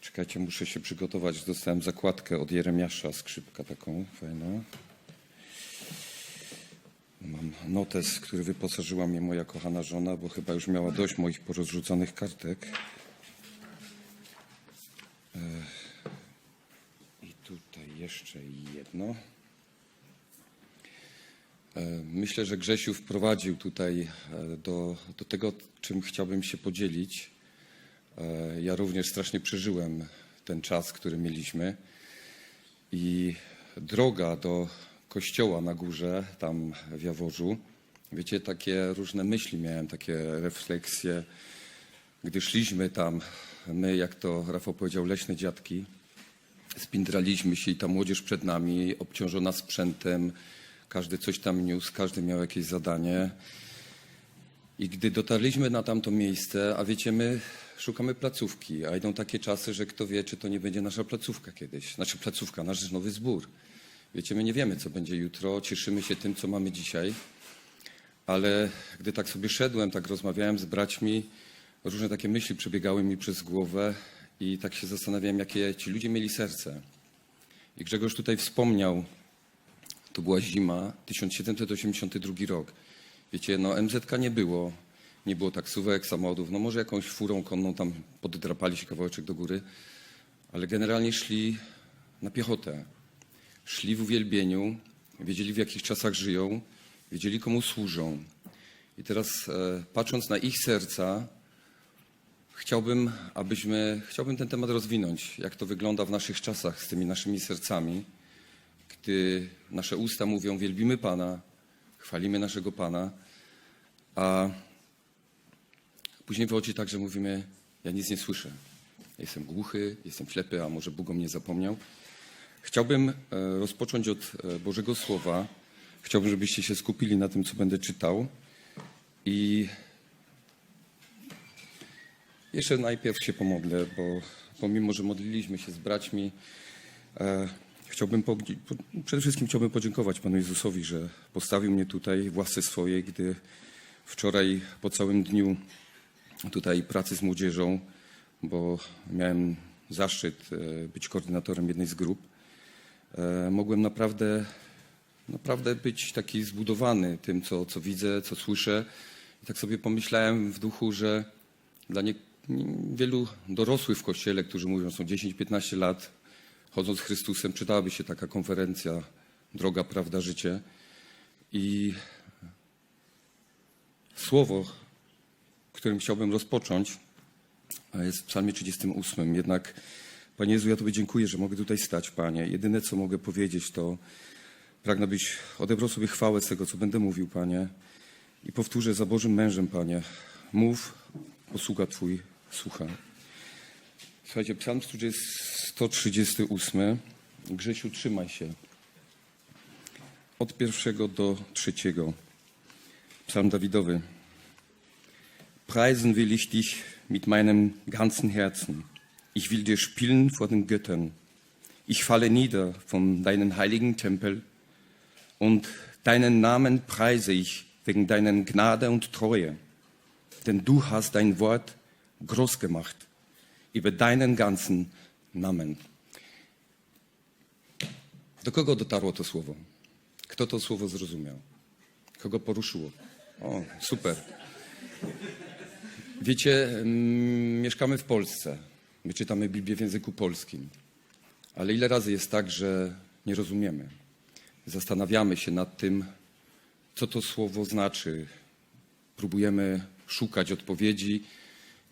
Czekajcie, muszę się przygotować. Dostałem zakładkę od Jeremiasza, skrzypka taką fajną. Mam notes, który wyposażyła mnie moja kochana żona, bo chyba już miała dość moich porozrzucanych kartek. E, I tutaj jeszcze jedno. E, Myślę, że Grzesiu wprowadził tutaj e, do, do tego, czym chciałbym się podzielić. E, Ja również strasznie przeżyłem ten czas, który mieliśmy. I droga do kościoła na górze, tam w Jaworzu, wiecie, takie różne myśli miałem, takie refleksje, gdy szliśmy tam, my, jak to Rafał powiedział, leśne dziadki, spindraliśmy się i ta młodzież przed nami, obciążona sprzętem, każdy coś tam niósł, każdy miał jakieś zadanie. I gdy dotarliśmy na tamto miejsce, a wiecie, my szukamy placówki, a idą takie czasy, że kto wie, czy to nie będzie nasza placówka kiedyś. Znaczy placówka, nasz nowy zbór. Wiecie, my nie wiemy, co będzie jutro, cieszymy się tym, co mamy dzisiaj, ale gdy tak sobie szedłem, tak rozmawiałem z braćmi, różne takie myśli przebiegały mi przez głowę i tak się zastanawiałem, jakie ci ludzie mieli serce. I Grzegorz tutaj wspomniał, to była zima, 1782 rok. Wiecie, no MZK nie było, nie było taksówek, samochodów, no może jakąś furą konną tam poddrapali się kawałeczek do góry, ale generalnie szli na piechotę. Szli w uwielbieniu, wiedzieli w jakich czasach żyją, wiedzieli komu służą. I teraz e, patrząc na ich serca, chciałbym, abyśmy, chciałbym ten temat rozwinąć, jak to wygląda w naszych czasach z tymi naszymi sercami, gdy nasze usta mówią wielbimy Pana, chwalimy naszego Pana, a później wychodzi tak, że mówimy ja nic nie słyszę. Jestem głuchy, jestem ślepy, a może Bóg o mnie zapomniał. Chciałbym e, rozpocząć od e, Bożego Słowa. Chciałbym, żebyście się skupili na tym, co będę czytał. I jeszcze najpierw się pomodlę, bo pomimo, że modliliśmy się z braćmi, e, chciałbym po, przede wszystkim chciałbym podziękować Panu Jezusowi, że postawił mnie tutaj w łasce swojej, gdy wczoraj po całym dniu tutaj pracy z młodzieżą, bo miałem zaszczyt e, być koordynatorem jednej z grup, e, mogłem naprawdę, naprawdę być taki zbudowany tym, co, co widzę, co słyszę. I tak sobie pomyślałem w duchu, że dla nie, wielu dorosłych w kościele, którzy mówią, są 10-15 lat, chodząc z Chrystusem, czytałaby się taka konferencja Droga, Prawda, Życie. I słowo, którym chciałbym rozpocząć, jest w psalmie 38. Jednak, Panie Jezu, ja Tobie dziękuję, że mogę tutaj stać, Panie. Jedyne, co mogę powiedzieć, to pragnę, byś odebrał sobie chwałę z tego, co będę mówił, Panie. I powtórzę za Bożym mężem, Panie. Mów, posługa Twój słucha. Słuchajcie, psalm 138. Grzesiu, trzymaj się. Od pierwszego do trzeciego. Psalm Dawidowy. Preisen will ich dich mit meinem ganzen Herzen. Ich will dir spielen vor den Göttern. Ich falle nieder von deinen heiligen Tempel und deinen Namen preise ich wegen deiner Gnade und Treue. Denn du hast dein Wort groß gemacht über deinen ganzen Namen. Do kogo dotarło to słowo? Kto to słowo zrozumiał? Kogo poruszyło? O, super. Wiecie, mm, mieszkamy w Polsce. My czytamy Biblię w języku polskim. Ale ile razy jest tak, że nie rozumiemy? Zastanawiamy się nad tym, co to słowo znaczy. Próbujemy szukać odpowiedzi,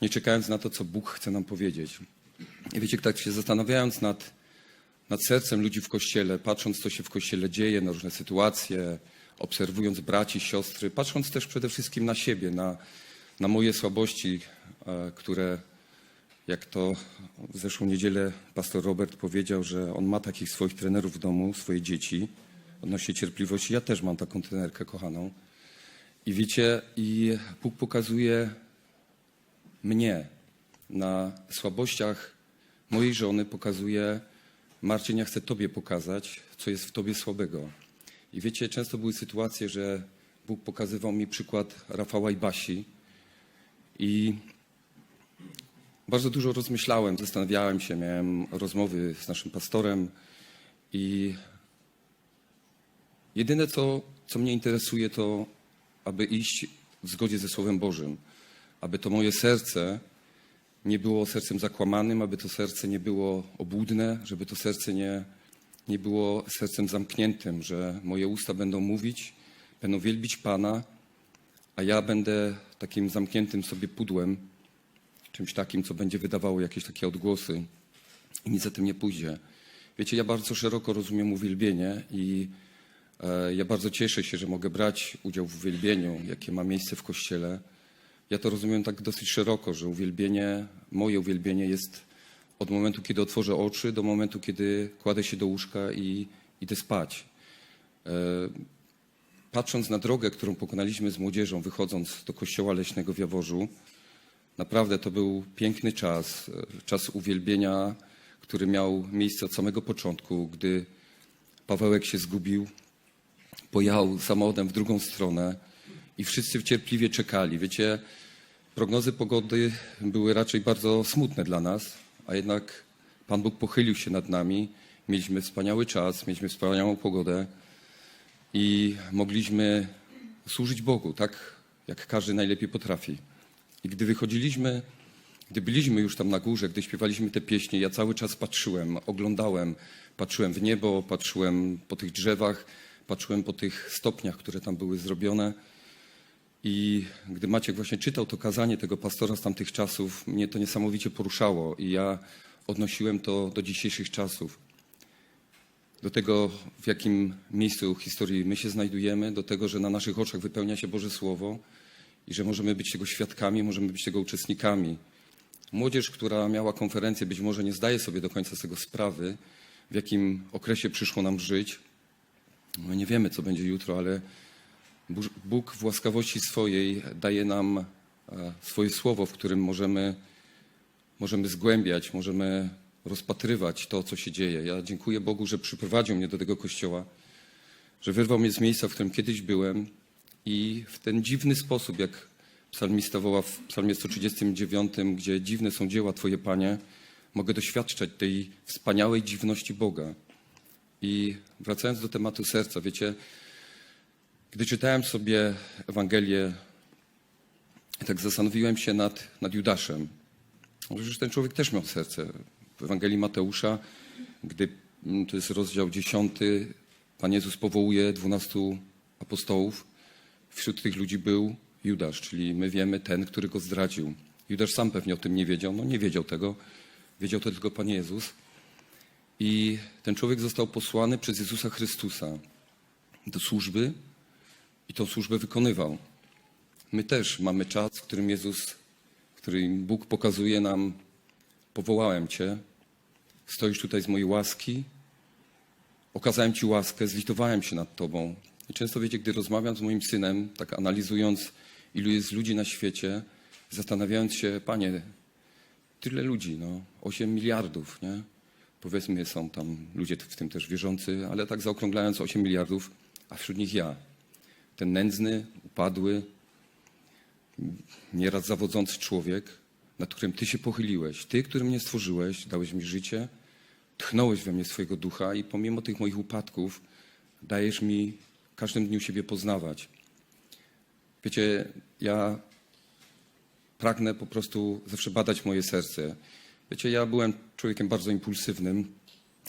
nie czekając na to, co Bóg chce nam powiedzieć. I wiecie, tak się zastanawiając nad, nad sercem ludzi w kościele, patrząc, co się w kościele dzieje, na różne sytuacje, obserwując braci, siostry, patrząc też przede wszystkim na siebie, na, na moje słabości, e, które, jak to w zeszłą niedzielę pastor Robert powiedział, że on ma takich swoich trenerów w domu, swoje dzieci, odnośnie cierpliwości. Ja też mam taką trenerkę kochaną. I wiecie, i Bóg pokazuje mnie na słabościach mojej żony, pokazuje Marcin, ja chcę Tobie pokazać, co jest w Tobie słabego. I wiecie, często były sytuacje, że Bóg pokazywał mi przykład Rafała i Basi i bardzo dużo rozmyślałem, zastanawiałem się, miałem rozmowy z naszym pastorem i jedyne, co, co mnie interesuje, to aby iść w zgodzie ze Słowem Bożym, aby to moje serce nie było sercem zakłamanym, aby to serce nie było obłudne, żeby to serce nie, nie było sercem zamkniętym, że moje usta będą mówić, będą wielbić Pana, a ja będę takim zamkniętym sobie pudłem, czymś takim, co będzie wydawało jakieś takie odgłosy i nic za tym nie pójdzie. Wiecie, ja bardzo szeroko rozumiem uwielbienie i e, ja bardzo cieszę się, że mogę brać udział w uwielbieniu, jakie ma miejsce w Kościele. Ja to rozumiem tak dosyć szeroko, że uwielbienie, moje uwielbienie jest od momentu, kiedy otworzę oczy, do momentu, kiedy kładę się do łóżka i idę spać. E, Patrząc na drogę, którą pokonaliśmy z młodzieżą, wychodząc do kościoła leśnego w Jaworzu, naprawdę to był piękny czas, e, czas uwielbienia, który miał miejsce od samego początku, gdy Pawełek się zgubił, pojechał samochodem w drugą stronę i wszyscy cierpliwie czekali. Wiecie, prognozy pogody były raczej bardzo smutne dla nas, a jednak Pan Bóg pochylił się nad nami. Mieliśmy wspaniały czas, mieliśmy wspaniałą pogodę i mogliśmy służyć Bogu, tak jak każdy najlepiej potrafi. I gdy wychodziliśmy, gdy byliśmy już tam na górze, gdy śpiewaliśmy te pieśnie, ja cały czas patrzyłem, oglądałem, patrzyłem w niebo, patrzyłem po tych drzewach, patrzyłem po tych stopniach, które tam były zrobione. I gdy Maciek właśnie czytał to kazanie tego pastora z tamtych czasów, mnie to niesamowicie poruszało i ja odnosiłem to do dzisiejszych czasów. Do tego, w jakim miejscu historii my się znajdujemy, do tego, że na naszych oczach wypełnia się Boże Słowo i że możemy być tego świadkami, możemy być tego uczestnikami. Młodzież, która miała konferencję, być może nie zdaje sobie do końca z tego sprawy, w jakim okresie przyszło nam żyć. My nie wiemy, co będzie jutro, ale Bóg w łaskawości swojej daje nam e, swoje słowo, w którym możemy, możemy zgłębiać, możemy rozpatrywać to, co się dzieje. Ja dziękuję Bogu, że przyprowadził mnie do tego kościoła, że wyrwał mnie z miejsca, w którym kiedyś byłem i w ten dziwny sposób, jak psalmista woła w psalmie 139, gdzie dziwne są dzieła Twoje, Panie, mogę doświadczać tej wspaniałej dziwności Boga. I wracając do tematu serca, wiecie, gdy czytałem sobie Ewangelię, tak zastanowiłem się nad, nad Judaszem. Przecież ten człowiek też miał serce. W Ewangelii Mateusza, gdy mm, to jest rozdział 10, Pan Jezus powołuje dwunastu apostołów. Wśród tych ludzi był Judasz, czyli my wiemy ten, który go zdradził. Judasz sam pewnie o tym nie wiedział. No nie wiedział tego. Wiedział to tylko Pan Jezus. I ten człowiek został posłany przez Jezusa Chrystusa do służby i tą służbę wykonywał. My też mamy czas, w którym Jezus, w którym Bóg pokazuje nam, powołałem Cię, stoisz tutaj z mojej łaski, okazałem Ci łaskę, zlitowałem się nad Tobą. I często wiecie, gdy rozmawiam z moim synem, tak analizując, ilu jest ludzi na świecie, zastanawiając się, Panie, tyle ludzi, no, 8 miliardów, nie? Powiedzmy, są tam ludzie w tym też wierzący, ale tak zaokrąglając 8 miliardów, a wśród nich ja. Ten nędzny, upadły, nieraz zawodzący człowiek, nad którym Ty się pochyliłeś. Ty, który mnie stworzyłeś, dałeś mi życie, tchnąłeś we mnie swojego ducha i pomimo tych moich upadków dajesz mi każdym dniu siebie poznawać. Wiecie, ja pragnę po prostu zawsze badać moje serce. Wiecie, ja byłem człowiekiem bardzo impulsywnym,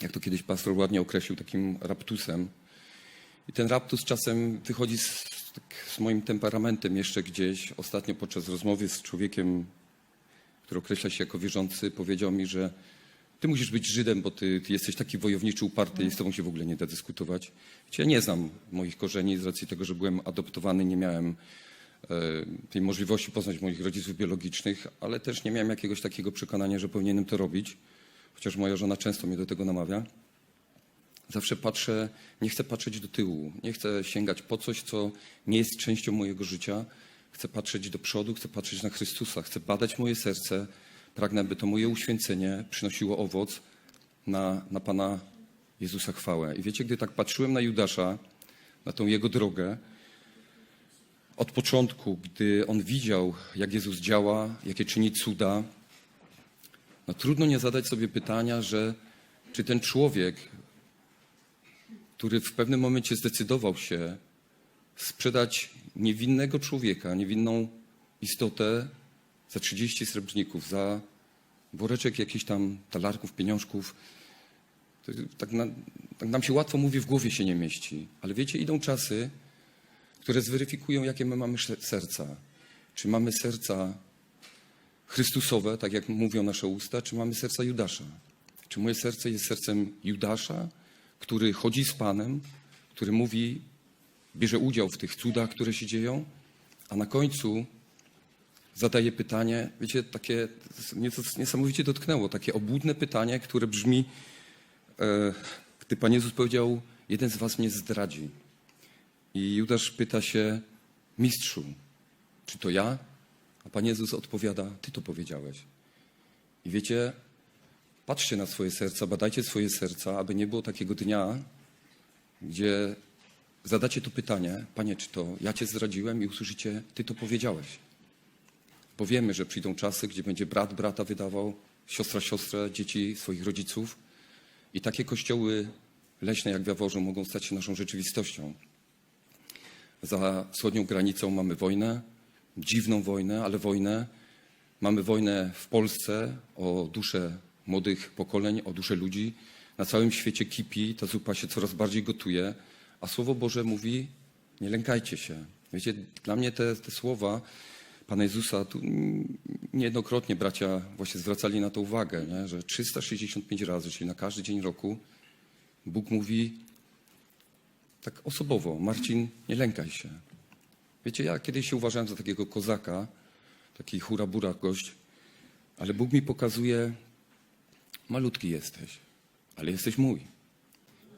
jak to kiedyś pastor ładnie określił, takim raptusem. I ten raptus czasem wychodzi z, tak, z moim temperamentem jeszcze gdzieś. Ostatnio podczas rozmowy z człowiekiem, który określa się jako wierzący, powiedział mi, że ty musisz być Żydem, bo ty, ty jesteś taki wojowniczy, uparty i z tobą się w ogóle nie da dyskutować. Wiecie, ja nie znam moich korzeni z racji tego, że byłem adoptowany, nie miałem e, tej możliwości poznać moich rodziców biologicznych, ale też nie miałem jakiegoś takiego przekonania, że powinienem to robić, chociaż moja żona często mnie do tego namawia. Zawsze patrzę, nie chcę patrzeć do tyłu, nie chcę sięgać po coś, co nie jest częścią mojego życia. Chcę patrzeć do przodu, chcę patrzeć na Chrystusa, chcę badać moje serce. Pragnę, by to moje uświęcenie przynosiło owoc na, na Pana Jezusa chwałę. I wiecie, gdy tak patrzyłem na Judasza, na tą jego drogę, od początku, gdy on widział, jak Jezus działa, jakie czyni cuda, No trudno nie zadać sobie pytania, że czy ten człowiek, który w pewnym momencie zdecydował się sprzedać niewinnego człowieka, niewinną istotę za 30 srebrników, za woreczek jakichś tam talarków, pieniążków, tak, na, tak nam się łatwo mówi, w głowie się nie mieści. Ale wiecie, idą czasy, które zweryfikują, jakie my mamy serca. Czy mamy serca Chrystusowe, tak jak mówią nasze usta, czy mamy serca Judasza? Czy moje serce jest sercem Judasza, który chodzi z Panem, który mówi, bierze udział w tych cudach, które się dzieją, a na końcu zadaje pytanie, wiecie, takie mnie to niesamowicie dotknęło, takie obłudne pytanie, które brzmi, e, gdy Pan Jezus powiedział, jeden z was mnie zdradzi. I Judasz pyta się, mistrzu, czy to ja? A Pan Jezus odpowiada, ty to powiedziałeś. I wiecie, patrzcie na swoje serca, badajcie swoje serca, aby nie było takiego dnia, gdzie zadacie to pytanie, Panie, czy to ja Cię zdradziłem i usłyszycie, Ty to powiedziałeś. Bo wiemy, że przyjdą czasy, gdzie będzie brat brata wydawał, siostra siostrę, dzieci swoich rodziców i takie kościoły leśne jak w Jaworzu mogą stać się naszą rzeczywistością. Za wschodnią granicą mamy wojnę, dziwną wojnę, ale wojnę. Mamy wojnę w Polsce o duszę młodych pokoleń, o duszę ludzi. Na całym świecie kipi, ta zupa się coraz bardziej gotuje, a Słowo Boże mówi, nie lękajcie się. Wiecie, dla mnie te, te słowa Pana Jezusa, tu niejednokrotnie bracia właśnie zwracali na to uwagę, nie? że 365 razy, czyli na każdy dzień roku, Bóg mówi tak osobowo, Marcin, nie lękaj się. Wiecie, ja kiedyś się uważałem za takiego kozaka, taki hurabura gość, ale Bóg mi pokazuje, malutki jesteś, ale jesteś mój.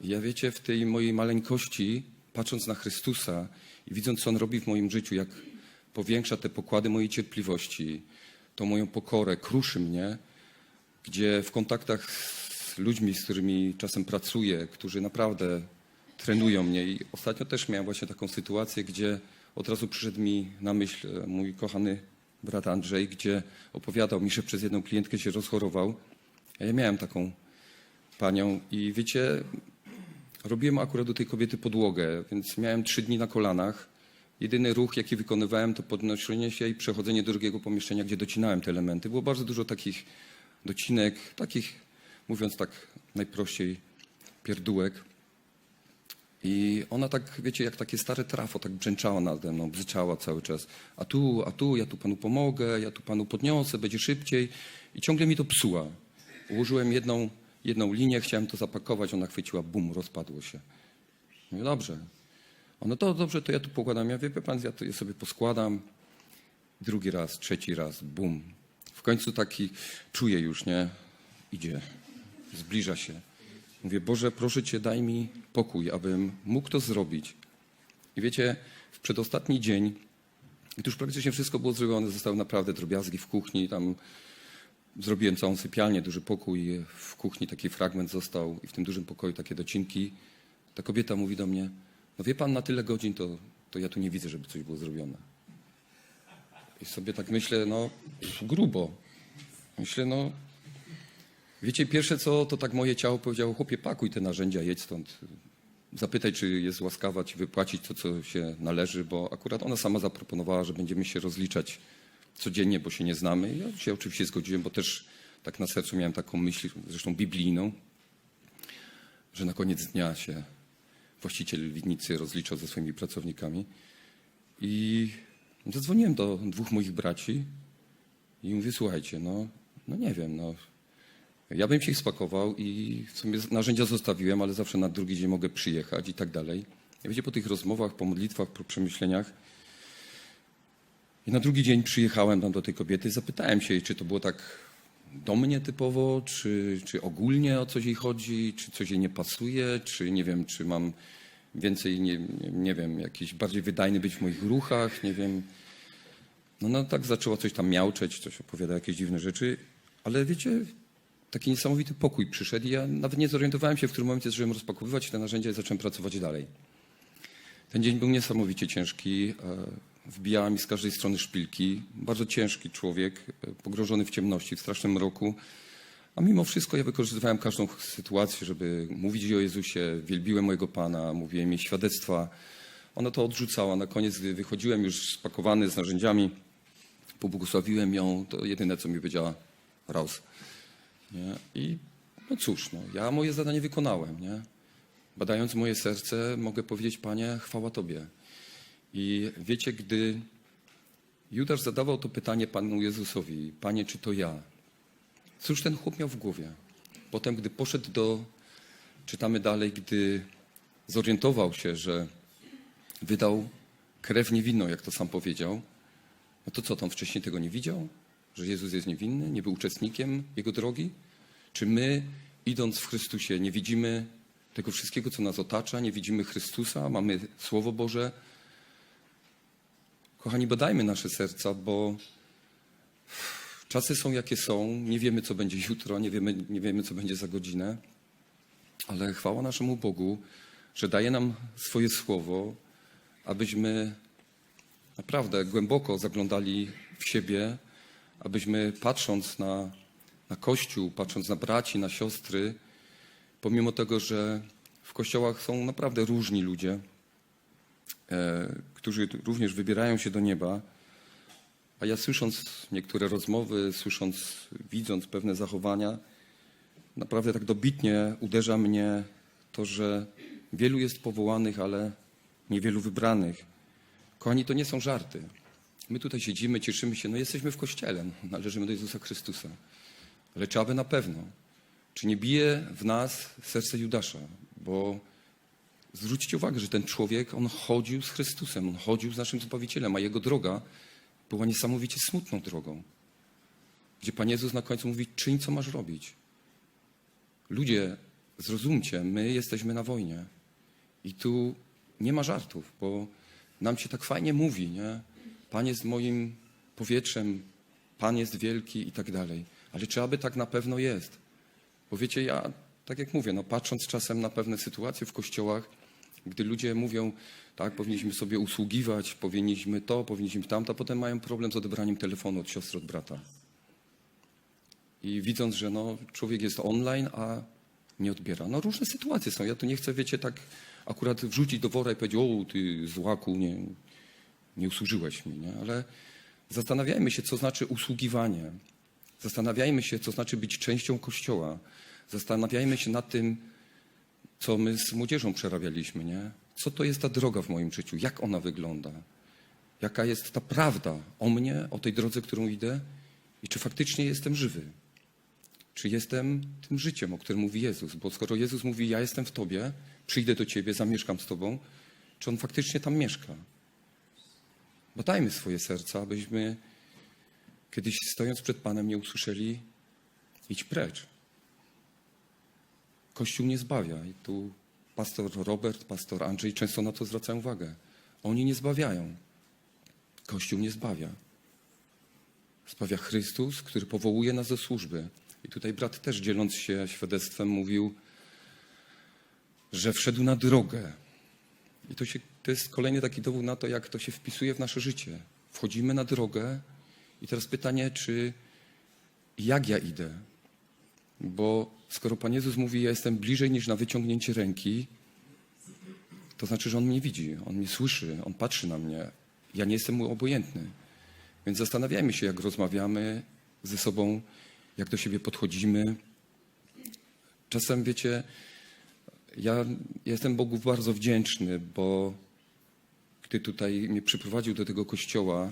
I ja wiecie, w tej mojej maleńkości, patrząc na Chrystusa i widząc, co On robi w moim życiu, jak powiększa te pokłady mojej cierpliwości, tą moją pokorę, kruszy mnie, gdzie w kontaktach z ludźmi, z którymi czasem pracuję, którzy naprawdę trenują mnie. I ostatnio też miałem właśnie taką sytuację, gdzie od razu przyszedł mi na myśl e, mój kochany brat Andrzej, gdzie opowiadał mi, że przez jedną klientkę się rozchorował. Ja miałem taką panią i wiecie, robiłem akurat do tej kobiety podłogę, więc miałem trzy dni na kolanach. Jedyny ruch, jaki wykonywałem, to podnoszenie się i przechodzenie do drugiego pomieszczenia, gdzie docinałem te elementy. Było bardzo dużo takich docinek, takich, mówiąc tak najprościej, pierdółek. I ona tak, wiecie, jak takie stare trafo, tak brzęczała nade mną, bzyczała cały czas. A tu, a tu, ja tu panu pomogę, ja tu panu podniosę, będzie szybciej. I ciągle mi to psuła. Ułożyłem jedną, jedną linię, chciałem to zapakować, ona chwyciła, bum, rozpadło się. Mówię, dobrze. Ona, to dobrze, to ja tu pokładam. Ja wie pan, ja to je sobie poskładam. Drugi raz, trzeci raz, bum. W końcu taki czuję już, nie? Idzie, zbliża się. Mówię, Boże, proszę Cię, daj mi pokój, abym mógł to zrobić. I wiecie, w przedostatni dzień, tu już praktycznie wszystko było zrobione, zostały naprawdę drobiazgi w kuchni, tam zrobiłem całą sypialnię, duży pokój, w kuchni taki fragment został i w tym dużym pokoju takie docinki. Ta kobieta mówi do mnie, no wie Pan, na tyle godzin to, to ja tu nie widzę, żeby coś było zrobione. I sobie tak myślę, no grubo. Myślę, no Wiecie, pierwsze co, to tak moje ciało powiedziało, chłopie, pakuj te narzędzia, jedź stąd. Zapytaj, czy jest łaskawa ci wypłacić to, co się należy, bo akurat ona sama zaproponowała, że będziemy się rozliczać codziennie, bo się nie znamy. Ja się oczywiście zgodziłem, bo też tak na sercu miałem taką myśl, zresztą biblijną, że na koniec dnia się właściciel winnicy rozliczał ze swoimi pracownikami. I zadzwoniłem do dwóch moich braci i mówię, słuchajcie, no, no nie wiem, no ja bym się ich spakował i narzędzia zostawiłem, ale zawsze na drugi dzień mogę przyjechać i tak dalej. Ja wiecie, po tych rozmowach, po modlitwach, po przemyśleniach i na drugi dzień przyjechałem tam do tej kobiety i zapytałem się jej, czy to było tak do mnie typowo, czy, czy ogólnie o coś jej chodzi, czy coś jej nie pasuje, czy nie wiem, czy mam więcej, nie, nie, wiem, jakiś bardziej wydajny być w moich ruchach, nie wiem. No, no tak zaczęła coś tam miauczeć, coś opowiada jakieś dziwne rzeczy, ale wiecie, taki niesamowity pokój przyszedł i ja nawet nie zorientowałem się, w którym momencie zacząłem rozpakowywać te narzędzia i zacząłem pracować dalej. Ten dzień był niesamowicie ciężki. Wbijała mi z każdej strony szpilki. Bardzo ciężki człowiek, e, pogrążony w ciemności, w strasznym mroku. A mimo wszystko ja wykorzystywałem każdą sytuację, żeby mówić o Jezusie, wielbiłem mojego Pana, mówiłem jej świadectwa. Ona to odrzucała. Na koniec, gdy wychodziłem już spakowany z narzędziami, pobłogosławiłem ją, to jedyne, co mi powiedziała, raus. Nie? I no cóż, no, ja moje zadanie wykonałem. Nie? Badając moje serce, mogę powiedzieć, Panie, chwała Tobie. I wiecie, gdy Judasz zadawał to pytanie Panu Jezusowi, Panie, czy to ja? Cóż ten chłop miał w głowie? Potem, gdy poszedł do, czytamy dalej, gdy zorientował się, że wydał krew niewinną, jak to sam powiedział, no to co, tam wcześniej tego nie widział? Że Jezus jest niewinny, nie był uczestnikiem Jego drogi? Czy my, idąc w Chrystusie, nie widzimy tego wszystkiego, co nas otacza, nie widzimy Chrystusa, mamy Słowo Boże? Kochani, badajmy nasze serca, bo czasy są jakie są, nie wiemy, co będzie jutro, nie wiemy, nie wiemy, co będzie za godzinę, ale chwała naszemu Bogu, że daje nam swoje Słowo, abyśmy naprawdę głęboko zaglądali w siebie, abyśmy patrząc na, na Kościół, patrząc na braci, na siostry, pomimo tego, że w kościołach są naprawdę różni ludzie, e, którzy również wybierają się do nieba, a ja słysząc niektóre rozmowy, słysząc, widząc pewne zachowania, naprawdę tak dobitnie uderza mnie to, że wielu jest powołanych, ale niewielu wybranych. Kochani, to nie są żarty. My tutaj siedzimy, cieszymy się, no jesteśmy w kościele, należymy do Jezusa Chrystusa. Ale czy aby na pewno? Czy nie bije w nas serce Judasza? Bo zwróćcie uwagę, że ten człowiek, on chodził z Chrystusem, on chodził z naszym Zbawicielem, a jego droga była niesamowicie smutną drogą. Gdzie Pan Jezus na końcu mówi, czyń co masz robić. Ludzie, zrozumcie, my jesteśmy na wojnie. I tu nie ma żartów, bo nam się tak fajnie mówi, nie? Pan jest moim powietrzem, Pan jest wielki i tak dalej. Ale czy aby tak na pewno jest? Bo wiecie, ja, tak jak mówię, no patrząc czasem na pewne sytuacje w kościołach, gdy ludzie mówią, tak, powinniśmy sobie usługiwać, powinniśmy to, powinniśmy tamto, potem mają problem z odebraniem telefonu od siostry, od brata. I widząc, że no, człowiek jest online, a nie odbiera. No różne sytuacje są. Ja tu nie chcę, wiecie, tak akurat wrzucić do wora i powiedzieć, o ty złaku, nie, nie usłużyłeś mi, nie? Ale zastanawiajmy się, co znaczy usługiwanie. Zastanawiajmy się, co znaczy być częścią Kościoła. Zastanawiajmy się nad tym, co my z młodzieżą przerabialiśmy, nie? Co to jest ta droga w moim życiu? Jak ona wygląda? Jaka jest ta prawda o mnie, o tej drodze, którą idę? I czy faktycznie jestem żywy? Czy jestem tym życiem, o którym mówi Jezus? Bo skoro Jezus mówi, ja jestem w Tobie, przyjdę do Ciebie, zamieszkam z Tobą, czy On faktycznie tam mieszka? Badajmy swoje serca, abyśmy kiedyś stojąc przed Panem nie usłyszeli idź precz. Kościół nie zbawia. I tu pastor Robert, pastor Andrzej często na to zwracają uwagę. Oni nie zbawiają. Kościół nie zbawia. Zbawia Chrystus, który powołuje nas do służby. I tutaj brat też dzieląc się świadectwem mówił, że wszedł na drogę. I to, się, to jest kolejny taki dowód na to, jak to się wpisuje w nasze życie. Wchodzimy na drogę i teraz pytanie, czy jak ja idę? Bo skoro Pan Jezus mówi, ja jestem bliżej niż na wyciągnięcie ręki, to znaczy, że On mnie widzi, On mnie słyszy, On patrzy na mnie. Ja nie jestem mu obojętny. Więc zastanawiajmy się, jak rozmawiamy ze sobą, jak do siebie podchodzimy. Czasem, wiecie, ja jestem Bogu bardzo wdzięczny, bo gdy tutaj mnie przyprowadził do tego kościoła,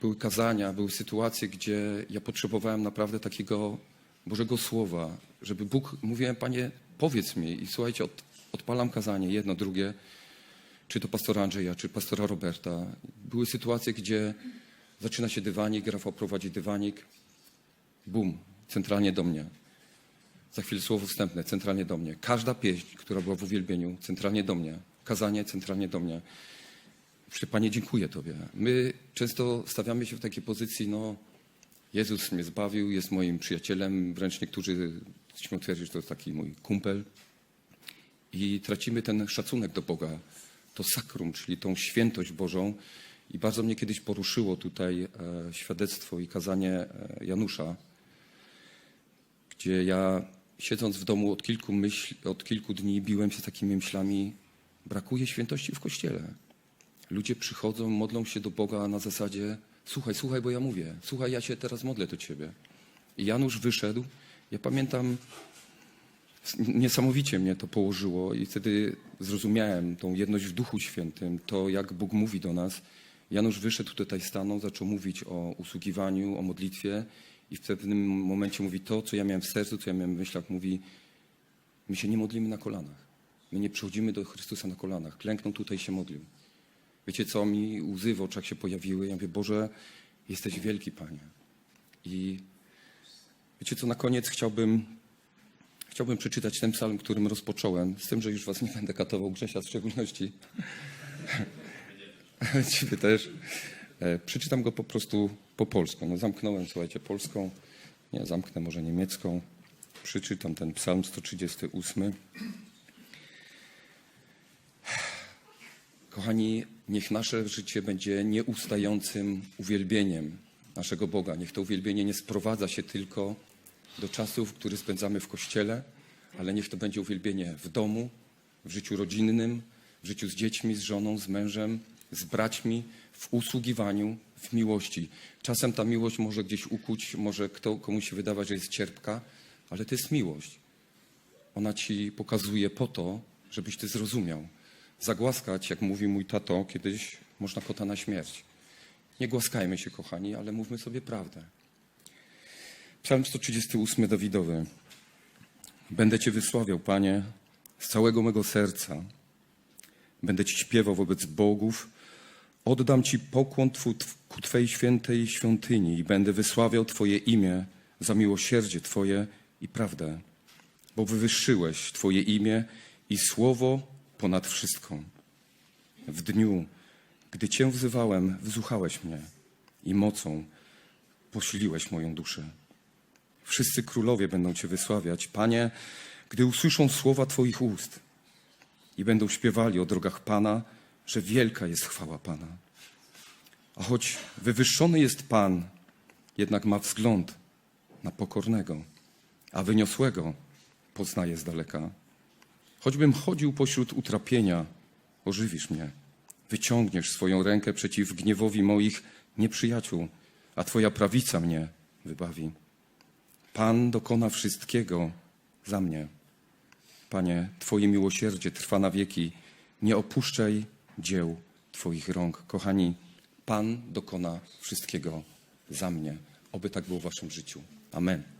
były kazania, były sytuacje, gdzie ja potrzebowałem naprawdę takiego Bożego Słowa, żeby Bóg, mówiłem, Panie, powiedz mi i słuchajcie, od, odpalam kazanie, jedno, drugie, czy to pastora Andrzeja, czy pastora Roberta. Były sytuacje, gdzie zaczyna się dywanik, Rafał prowadzi dywanik, bum, centralnie do mnie. Za chwilę słowo wstępne, centralnie do mnie. Każda pieśń, która była w uwielbieniu, centralnie do mnie. Kazanie, centralnie do mnie. Panie, dziękuję Tobie. My często stawiamy się w takiej pozycji, no, Jezus mnie zbawił, jest moim przyjacielem, wręcz niektórzy śmieją twierdzić, że to jest taki mój kumpel. I tracimy ten szacunek do Boga, to sakrum, czyli tą świętość Bożą. I bardzo mnie kiedyś poruszyło tutaj e, świadectwo i kazanie e, Janusza, gdzie ja siedząc w domu od kilku, myśl, od kilku dni biłem się takimi myślami, brakuje świętości w kościele. Ludzie przychodzą, modlą się do Boga na zasadzie słuchaj, słuchaj, bo ja mówię, słuchaj, ja się teraz modlę do Ciebie. I Janusz wyszedł, ja pamiętam, niesamowicie mnie to położyło i wtedy zrozumiałem tą jedność w Duchu Świętym, to jak Bóg mówi do nas. Janusz wyszedł tutaj, stanął, zaczął mówić o usługiwaniu, o modlitwie i w pewnym momencie mówi to, co ja miałem w sercu, co ja miałem w myślach, mówi my się nie modlimy na kolanach. My nie przychodzimy do Chrystusa na kolanach. Klęknął tutaj się modlił. Wiecie co, mi łzy w oczach się pojawiły. Ja mówię, Boże, jesteś wielki, Panie. I wiecie co, na koniec chciałbym, chciałbym przeczytać ten psalm, którym rozpocząłem, z tym, że już was nie będę katował, Grzesia w szczególności. Ciebie też. E, Przeczytam go po prostu po polsku. No, zamknąłem, słuchajcie, polską. Nie, zamknę może niemiecką. Przeczytam ten psalm 138. Kochani, niech nasze życie będzie nieustającym uwielbieniem naszego Boga. Niech to uwielbienie nie sprowadza się tylko do czasów, które spędzamy w kościele, ale niech to będzie uwielbienie w domu, w życiu rodzinnym, w życiu z dziećmi, z żoną, z mężem, z braćmi, w usługiwaniu, w miłości. Czasem ta miłość może gdzieś ukuć, może kto, komuś się wydawać, że jest cierpka, ale to jest miłość. Ona ci pokazuje po to, żebyś ty zrozumiał. Zagłaskać, jak mówi mój tato, kiedyś można kota na śmierć. Nie głaskajmy się, kochani, ale mówmy sobie prawdę. Psalm 138 Dawidowy. Będę Cię wysławiał, Panie, z całego mego serca. Będę Ci śpiewał wobec bogów. Oddam Ci pokłon twu, ku Twej świętej świątyni i będę wysławiał Twoje imię za miłosierdzie Twoje i prawdę. Bo wywyższyłeś Twoje imię i słowo ponad wszystko. W dniu, gdy Cię wzywałem, wzłuchałeś mnie i mocą posiliłeś moją duszę. Wszyscy królowie będą Cię wysławiać, Panie, gdy usłyszą słowa Twoich ust i będą śpiewali o drogach Pana, że wielka jest chwała Pana. A choć wywyższony jest Pan, jednak ma wzgląd na pokornego, a wyniosłego poznaje z daleka. Choćbym chodził pośród utrapienia, ożywisz mnie. Wyciągniesz swoją rękę przeciw gniewowi moich nieprzyjaciół, a Twoja prawica mnie wybawi. Pan dokona wszystkiego za mnie. Panie, Twoje miłosierdzie trwa na wieki. Nie opuszczaj dzieł Twoich rąk. Kochani, Pan dokona wszystkiego za mnie. Oby tak było w Waszym życiu. Amen.